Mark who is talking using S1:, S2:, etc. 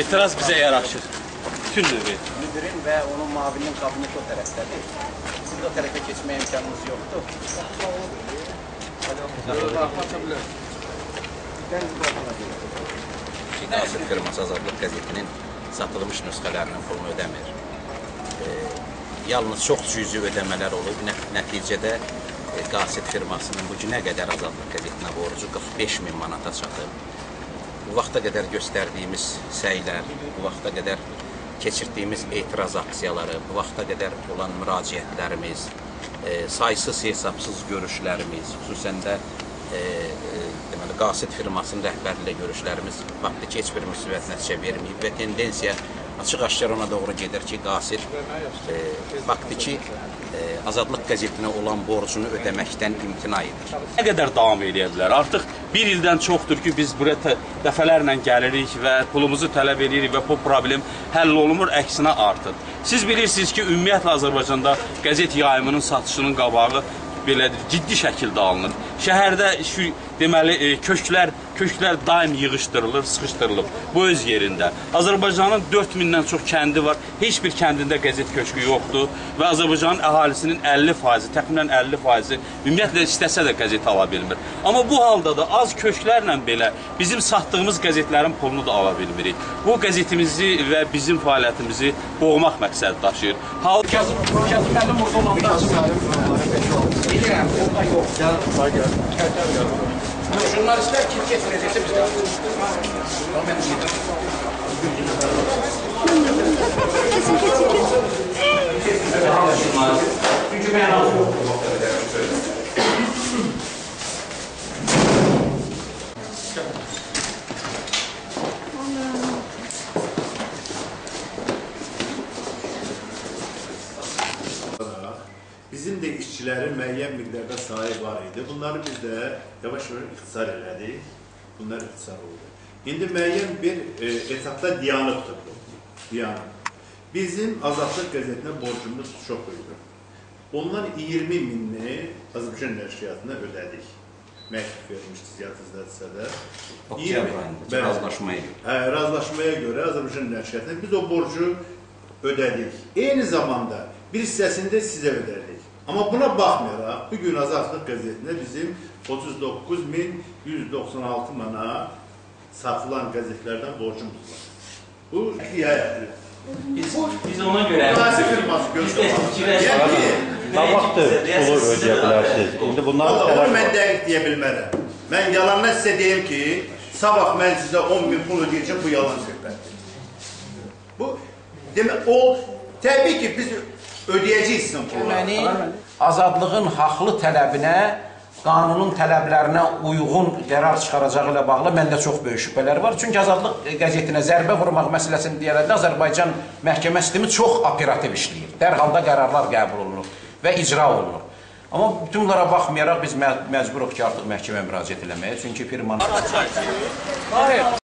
S1: etiraz bizə yaraşır. Bütün növü.
S2: Müdirin və onun mavinin kabineti o tərəfdədir. Siz o tərəfə keçməyə imkanınız yoxdur.
S3: Qasid firması Azadlıq qəzetinin satılmış nüsxələrinin pulunu ödəmir. E, yalnız çox cüzi ödəmələr olub. Nə, nəticədə e, Qasid firmasının bu günə qədər Azadlıq qəzetinə borcu 45 min manata çatıb. Bu vaxta qədər göstərdiyimiz səylər, bu vaxta qədər keçirdiyimiz etiraz aksiyaları, bu vaxta qədər olan müraciətlərimiz, e, saysız hesabsız görüşlərimiz, xüsusən də e, e, deməli Qasid firmasının rəhbəri ilə görüşlərimiz faktiki heç bir müsbət nəticə verməyib və tendensiya açıq-aşkar ona doğru gedir ki, Qasid e, faktiki e, Azadlıq qəzetinə olan borcunu ödəməkdən imtina edir.
S1: Nə qədər davam edə bilər? Artıq bir ildən çoxdur ki, biz buraya tə- dəfələrlə gəlirik və pulumuzu tələb edirik və bu problem həll olunmur, əksinə artır. Siz bilirsiniz ki, ümumiyyətlə Azərbaycanda qəzet yayımının satışının qabağı belədir, ciddi şəkildə alınır. Şəhərdə şu deməli e, köşklər köşklər daim yığışdırılır, sıxışdırılıb. Bu öz yerində. Azərbaycanın 4000-dən çox kəndi var. Heç bir kəndində qəzet köşkü yoxdur və Azərbaycanın əhalisinin 50%, təxminən 50% ümumiyyətlə istəsə də qəzet ala bilmir. Amma bu halda da az köşklərlə belə bizim satdığımız qəzetlərin pulunu da ala bilmirik. Bu qəzetimizi və bizim fəaliyyətimizi boğmaq məqsədi daşıyır. Hal
S2: Kazım müəllim burada olanda Bilmem. Yok. Gel. Sağ gel. Gel gel. Jurnalistler kim getirecekse biz de.
S4: Ben bizim də işçilərin müəyyən miqdarda sayı var idi. Bunları biz də yavaş-yavaş ixtisar elədik. Bunlar ixtisar oldu. İndi müəyyən bir e, etapda diyanət tutdu. Diyanət. Bizim Azadlıq qəzetinə borcumuz çox idi. Ondan 20 minini Azərbaycan nəşriyyatına ödədik. Məktub vermişdi Ziyad İzzətsə də.
S3: Oktyabr ayında razılaşmaya görə.
S4: Hə, razılaşmaya görə Azərbaycan nəşriyyatına biz o borcu ödədik. Eyni zamanda bir hissəsini də sizə ödədik. Amma buna baxmayaraq bu gün Azadlıq qəzetində bizim 39196 mana satılan qəzetlərdən borcumuz var. Bu riayətdir.
S5: Biz, biz ona görə
S4: Mühasib firması
S5: fikirləşdik.
S4: Yəni,
S6: Nə vaxtı pulu ödəyə bilərsiniz? İndi bunlar
S4: onu mən dəqiq deyə bilmərəm. Mən yalandan sizə deyim ki, sabah mən sizə 10 bin pul ödəyəcəm, bu yalan söhbətdir. Bu, demək, o, təbii ki, biz ödəyəcəyik sizin pulları.
S2: Deməli, azadlığın haqlı tələbinə, qanunun tələblərinə uyğun qərar çıxaracağı ilə bağlı məndə çox böyük şübhələr var. Çünki Azadlıq qəzetinə zərbə vurmaq məsələsini deyəndə Azərbaycan məhkəmə sistemi çox operativ işləyir. Dərhal da qərarlar qəbul olunur və icra olunur. Amma bütün bunlara baxmayaraq biz mə məcburuq ki, artıq məhkəməyə müraciət eləməyə. Çünki firmanın